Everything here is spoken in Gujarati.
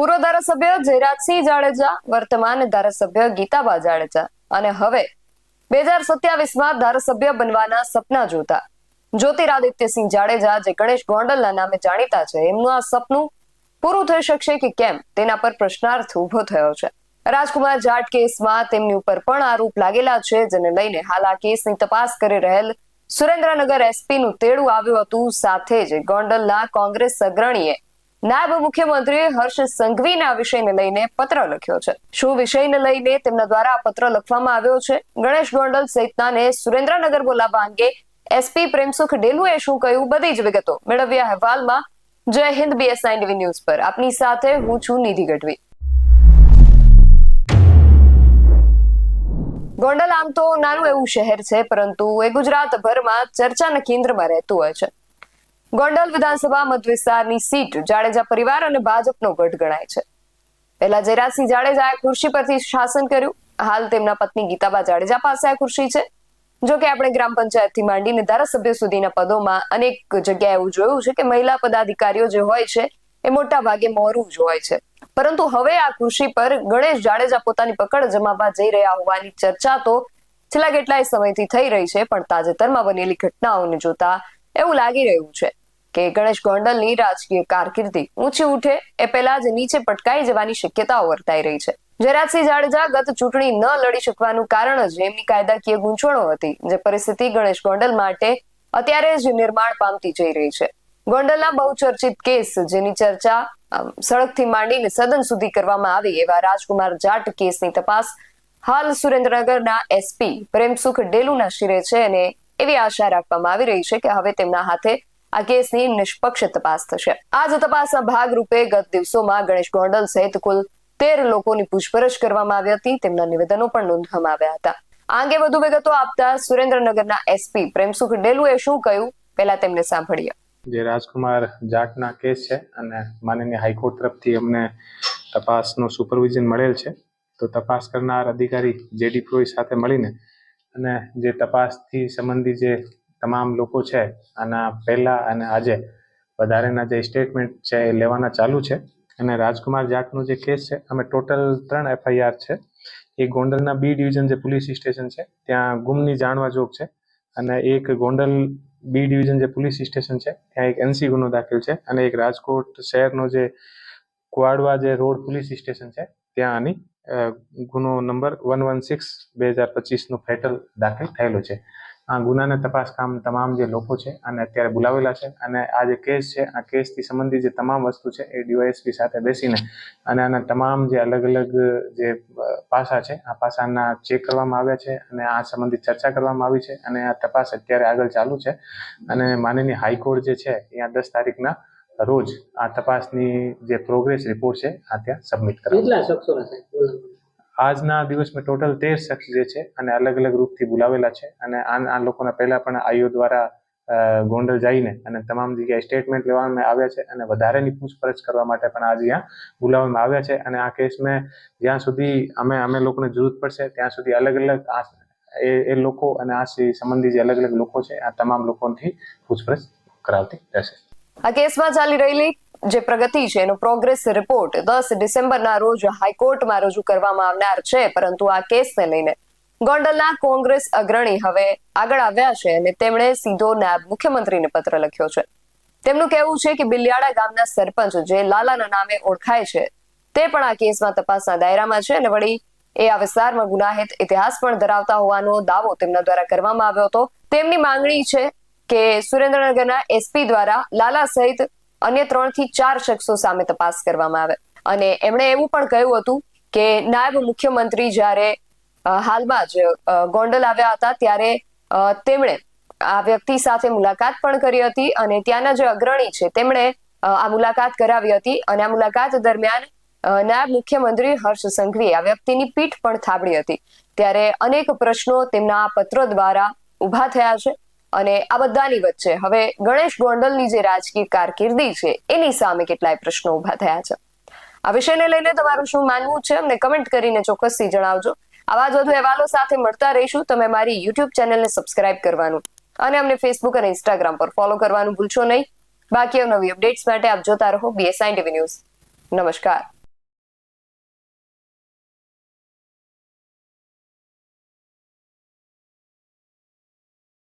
પૂર્વ ધારાસભ્ય જયરાજસિંહ જાડેજા, વર્તમાન ધારાસભ્ય ગીતાબા જાડેજા અને હવે બે હજાર સત્યાવીસમાં ધારાસભ્ય બનવાના સપના જોતા. જ્યોતિરાદિત્યસિંહ જાડેજા જે ગણેશ ગોંડલના નામે જાણીતા છે, એમનું આ સપનું પૂરું થઈ શકશે કે કેમ? તેના પર પ્રશ્નાર્થ ઊભો થયો છે. રાજકુમાર જાટ કેસમાં તેમની ઉપર પણ આરોપ લાગેલા છે, જેને લઈને હાલ આ કેસની તપાસ કરી રહેલ સુરેન્દ્રનગર એસપી નું તેડું આવ્યું હતું, સાથે જ ગોંડલના કોંગ્રેસ અગ્રણીએ નાયબ મુખ્યમંત્રી હર્ષ સંઘવીના વિષયને લઈને પત્ર લખ્યો છે. શું વિષયને લઈને તેમના દ્વારા આ પત્ર લખવામાં આવ્યો છે? ગણેશ ગોંડલ સહિતનાને સુરેન્દ્રનગર બોલાવવા અંગે એસપી પ્રેમસુખ ડેલુએ શું કહ્યું? બધી જ વિગતો મેળવ્યા અહેવાલમાં. જય હિન્દ બીએસઆઈ ટીવી ન્યૂઝ પર. આપની સાથે હું છું નિધિ ગઢવી. ગોંડલ આમ તો નાનું એવું શહેર છે, પરંતુ એ ગુજરાતભરમાં ચર્ચાના કેન્દ્રમાં રહેતું હોય છે. ગોંડલ વિધાનસભા મતવિસ્તારની સીટ જાડેજા પરિવાર અને ભાજપનો ગઢ ગણાય છે. પહેલા જયરાજસિંહ જાડેજાએ ખુરશી પરથી શાસન કર્યું. હાલ તેમના પત્ની ગીતાબા જાડેજા પાસે આ ખુરશી છે. જો કે આપણે ગ્રામ પંચાયતથી માંડીને ધારાસભ્ય સુધીના પદોમાં અનેક જગ્યાએ એવું જોયું છે કે મહિલા પદાધિકારીઓ જે હોય છે એ મોટા ભાગે મોરું જ હોય છે. પરંતુ હવે આ ખુરશી પર ગણેશ જાડેજા પોતાની પકડ જમાવવા જઈ રહ્યા હોવાની ચર્ચા તો છેલ્લા કેટલાય સમયથી થઈ રહી છે, પણ તાજેતરમાં બનેલી ઘટનાઓને જોતા એવું લાગી રહ્યું છે. કે ગણેશ ગોંડલની રાજકીય કારકિર્દી ઊંચી ઉઠે એ પહેલા જ નીચે પટકાઈ જવાની શક્યતાઓ વર્તાઈ રહી છે. જયરાજસિંહ જાડેજા ગત ચૂંટણી ન લડી શકવાનું કારણ જ એમની કાયદાકીય ગૂંચવણો હતી, જે પરિસ્થિતિ ગણેશ ગોંડલ માટે અત્યારે જ નિર્માણ પામતી જઈ રહી છે. ગોંડલના બહુચર્ચિત કેસ, જેની ચર્ચા સડકથી માંડીને સદન સુધી કરવામાં આવી એવા રાજકુમાર જાટ કેસની તપાસ હાલ સુરેન્દ્રનગરના એસપી પ્રેમસુખ ડેલુના શિરે છે અને એવી આશા રાખવામાં આવી રહી છે કે હવે તેમના હાથે આ કેસની નિષ્પક્ષ તપાસ થશે. આ જ તપાસના ભાગરૂપે ગત દિવસોમાં ગણેશ ગોંડલ સહિત કુલ તેર લોકોની પૂછપરછ કરવામાં આવી હતી. તેમના નિવેદનો પણ નોંધવામાં આવ્યા હતા. આ અંગે વધુ વિગતો આપતા સુરેન્દ્રનગરના એસપી પ્રેમસુખ ડેલુએ શું કહ્યું પહેલા તેમને સાંભળીએ. જે રાજકુમાર જાટના કેસ છે અને માનનીય હાઈકોર્ટ તરફથી અમને તપાસનું સુપરવિઝન મળેલ છે, તો તપાસ કરનાર અધિકારી જેડી પ્રોય સાથે મળીને અને જે તપાસથી સંબંધિત જે તમામ લોકો છે, આના પહેલા અને આજે વધારેના જે સ્ટેટમેન્ટ છે એ લેવાના ચાલુ છે. અને રાજકુમાર જાટનો જે કેસ છે, અમે ટોટલ ત્રણ એફઆઈઆર છે. એ ગોંડલના બી ડિવિઝન જે પોલીસ સ્ટેશન છે, ત્યાં ગુમની જાણવા જોગ છે. અને એક ગોંડલ બી ડિવિઝન જે પોલીસ સ્ટેશન છે, ત્યાં એક એનસી ગુનો દાખલ છે. અને એક રાજકોટ શહેરનો જે કુવાડવા જે રોડ પોલીસ સ્ટેશન છે, ત્યાં આની ગુનો નંબર વન વન સિક્સ બે હજાર પચીસનું ફેટલ દાખલ થયેલો છે. આ ગુનાને તપાસ કામ તમામ જે લોકો છે અને અત્યારે બોલાવેલા છે અને આ જે કેસ છે, આ કેસથી સંબંધિત જે તમામ વસ્તુ છે એ ડીવાયએસપી સાથે બેસીને અને આના તમામ જે અલગ અલગ જે પાસા છે, આ પાસાના ચેક કરવામાં આવ્યા છે અને આ સંબંધિત ચર્ચા કરવામાં આવી છે અને આ તપાસ અત્યારે આગળ ચાલુ છે અને માનનીય હાઈકોર્ટ જે છે, અહીંયા દસ તારીખના રોજ આ તપાસની જે પ્રોગ્રેસ રિપોર્ટ છે, આ ત્યાં સબમિટ કરવામાં કેટલા શખ્સો? આજના દિવસમાં ટોટલ તેર શખ્સ જે છે અને અલગ અલગ રૂપથી બોલાવેલા છે અને આ લોકોના પહેલા પણ આઈઓ દ્વારા ગોંડલ જઈને અને તમામ જગ્યાએ સ્ટેટમેન્ટ લેવામાં આવ્યા છે અને વધારેની પૂછપરછ કરવા માટે પણ આજે અહીંયા બોલાવવામાં આવ્યા છે અને આ કેસમાં જ્યાં સુધી અમે અમે લોકોને જરૂર પડશે, ત્યાં સુધી અલગ અલગ એ એ લોકો અને આ સંબંધી જે અલગ અલગ લોકો છે, આ તમામ લોકોથી પૂછપરછ કરાવતી રહેશે. આ કેસમાં ચાલી રહેલી જે પ્રગતિ છે, એનો પ્રોગ્રેસ રિપોર્ટ દસ ડિસેમ્બરના રોજ હાઈકોર્ટમાં રજૂ કરવામાં આવનાર છે. પરંતુ આ કેસને લઈને ગોંડલના કોંગ્રેસ અગ્રણી હવે આગળ આવ્યા છે અને તેમણે સીધો નાયબ મુખ્યમંત્રીને પત્ર લખ્યો છે. તેમનું કહેવું છે કે બિલિયાડા ગામના સરપંચ જે લાલાના નામે ઓળખાય છે, તે પણ આ કેસમાં તપાસના દાયરામાં છે અને વળી એ આ વિસ્તારમાં ગુનાહિત ઇતિહાસ પણ ધરાવતા હોવાનો દાવો તેમના દ્વારા કરવામાં આવ્યો હતો. તેમની માંગણી છે કે સુરેન્દ્રનગરના એસપી દ્વારા લાલા સહિત અન્ય ત્રણથી ચાર શખ્સો સામે તપાસ કરવામાં આવે. અને એમણે એવું પણ કહ્યું હતું કે નાયબ મુખ્યમંત્રી જ્યારે હાલમાં જ ગોંડલ આવ્યા હતા ત્યારે તેમણે આ વ્યક્તિ સાથે મુલાકાત પણ કરી હતી અને ત્યાંના જે અગ્રણી છે તેમણે આ મુલાકાત કરાવી હતી અને આ મુલાકાત દરમિયાન નાયબ મુખ્યમંત્રી હર્ષ સંઘવીએ આ વ્યક્તિની પીઠ પણ થાબડી હતી. ત્યારે અનેક પ્રશ્નો તેમના પત્ર દ્વારા ઊભા થયા છે. અને આ બધાની વચ્ચે હવે ગણેશ ગોંડલની જે રાજકીય કારકિર્દી છે, એની સામે કેટલાય પ્રશ્નો ઊભા થયા છે. આ વિષયને લઈને તમારું શું માનવું છે, અમને કમેન્ટ કરીને ચોક્કસથી જણાવજો. આવા જ વધુ અહેવાલો સાથે મળતા રહીશું. તમે મારી યુટ્યુબ ચેનલને સબસ્ક્રાઇબ કરવાનું અને અમને ફેસબુક અને ઇન્સ્ટાગ્રામ પર ફોલો કરવાનું ભૂલશો નહીં. બાકી નવી અપડેટ્સ માટે આપ જોતા રહો બીએસઆઈ ટીવી ન્યૂઝ નમસ્કાર.